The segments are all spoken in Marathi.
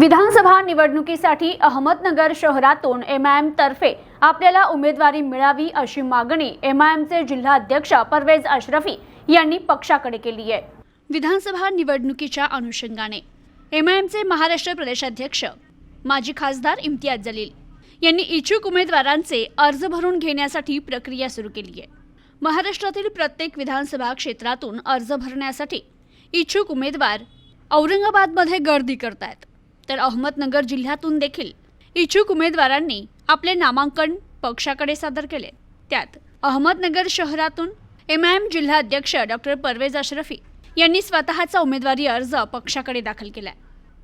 विधानसभा निवडणुकीसाठी अहमदनगर शहरातून एमआयएम तर्फे आपल्याला उमेदवारी मिळावी अशी मागणी एमआयएमचे जिल्हाध्यक्ष परवेज अश्रफी यांनी पक्षाकडे केली आहे. विधानसभा निवडणुकीच्या अनुषंगाने एमआयएमचे महाराष्ट्र प्रदेशाध्यक्ष माजी खासदार इम्तियाज जलील यांनी इच्छुक उमेदवारांचे अर्ज भरून घेण्यासाठी प्रक्रिया सुरू केली आहे. महाराष्ट्रातील प्रत्येक विधानसभा क्षेत्रातून अर्ज भरण्यासाठी इच्छुक उमेदवार औरंगाबादमध्ये गर्दी करतायत. तर अहमदनगर जिल्ह्यातून देखील इच्छुक उमेदवारांनी आपले नामांकन पक्षाकडे सादर केले. त्यात अहमदनगर शहरातून एम आय एम जिल्हाध्यक्ष डॉक्टर परवेज अशरफी यांनी स्वतःचा उमेदवारी अर्ज पक्षाकडे दाखल केला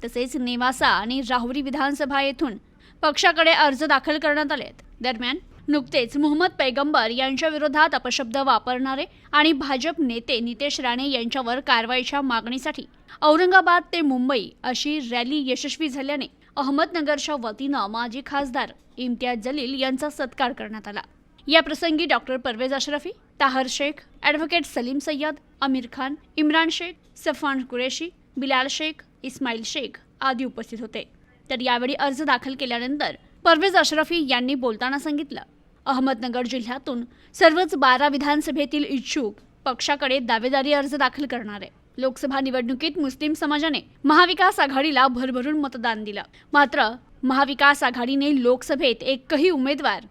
तसेच नेवासा आणि राहुरी विधानसभा येथून पक्षाकडे अर्ज दाखल करण्यात आले दरम्यान नुकतेच मोहम्मद पैगंबर यांच्या विरोधात अपशब्द वापरणारे आणि भाजप नेते नितेश राणे यांच्यावर कारवाईच्या मागणीसाठी औरंगाबाद ते मुंबई अशी रॅली यशस्वी झाल्याने अहमदनगरच्या वतीनं माजी खासदार इम्तियाज जलील यांचा सत्कार करण्यात आला. या प्रसंगी डॉक्टर परवेज अशरफी ताहर शेख ॲडव्होकेट सलीम सय्यद आमिर खान इम्रान शेख सफान कुरेशी बिलाल शेख इस्माईल शेख आदी उपस्थित होते. तर यावेळी अर्ज दाखल केल्यानंतर परवेज अशरफी यांनी बोलताना सांगितलं अहमदनगर जिल्ह्यातून सर्वच बारा विधानसभेतील इच्छुक पक्षाकडे दावेदारी अर्ज दाखल करणार आहे. लोकसभा निवडणुकीत मुस्लिम समाजाने महाविकास आघाडीला भरभरून मतदान दिलं. मात्र महाविकास आघाडीने लोकसभेत एकही उमेदवार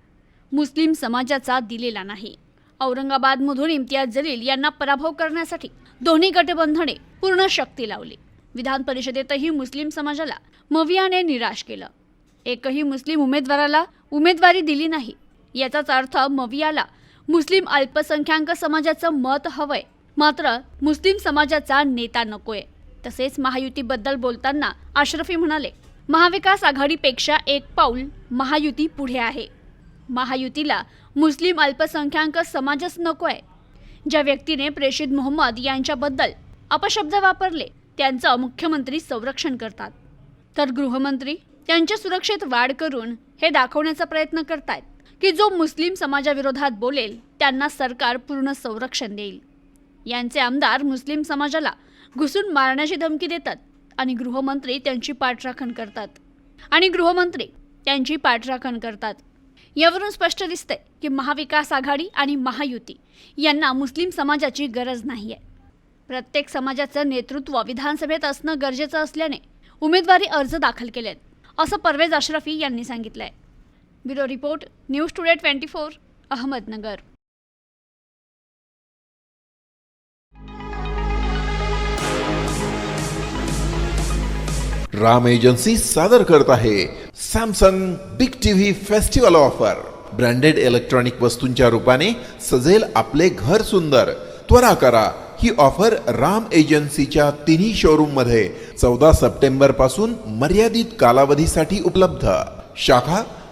मुस्लिम समाजाचा दिलेला नाही. औरंगाबादमधून इम्तियाज जलील यांना पराभव करण्यासाठी दोन्ही गटबंधने पूर्ण शक्ती लावली. विधान परिषदेतही मुस्लिम समाजाला मवियाने निराश केलं. एकही मुस्लिम उमेदवाराला उमेदवारी दिली नाही. याचाच अर्थ मवियाला. मुस्लिम अल्पसंख्याक समाजाचं मत हवंय. मात्र मुस्लिम समाजाचा नेता नकोय. तसेच महायुतीबद्दल बोलताना अशरफी म्हणाले महाविकास आघाडीपेक्षा एक पाऊल महायुती पुढे आहे. महायुतीला मुस्लिम अल्पसंख्याक समाजच नको आहे ज्या व्यक्तीने प्रेषित मोहम्मद यांच्याबद्दल अपशब्द वापरले त्यांचं मुख्यमंत्री संरक्षण करतात. तर गृहमंत्री त्यांच्या सुरक्षेत वाढ करून हे दाखवण्याचा प्रयत्न करतायत. की जो मुस्लिम समाजाविरोधात बोलेल त्यांना सरकार पूर्ण संरक्षण देईल. यांचे आमदार मुस्लिम समाजाला घुसून मारण्याची धमकी देतात आणि गृहमंत्री त्यांची पाठराखण करतात. आणि गृहमंत्री त्यांची पाठराखण करतात. यावरून स्पष्ट दिसते की महाविकास आघाडी आणि महायुती यांना मुस्लिम समाजाची गरज नाही आहे प्रत्येक समाजाचं नेतृत्व विधानसभेत असणं गरजेचं असल्याने उमेदवारी अर्ज दाखल केलेत असं परवेज अशरफी यांनी सांगितलंय. Bureau report news today twenty four Ahmednagar. Ram agency सादर करत आहे Samsung big TV festival offer. Branded electronic वस्तूंच्या रूपाने सजेल आपले घर सुंदर. त्वरा करा ही ऑफर राम एजन्सीच्या तिन्ही शोरूममध्ये चौदा सप्टेंबरपासून मर्यादित कालावधीसाठी उपलब्ध. शाखा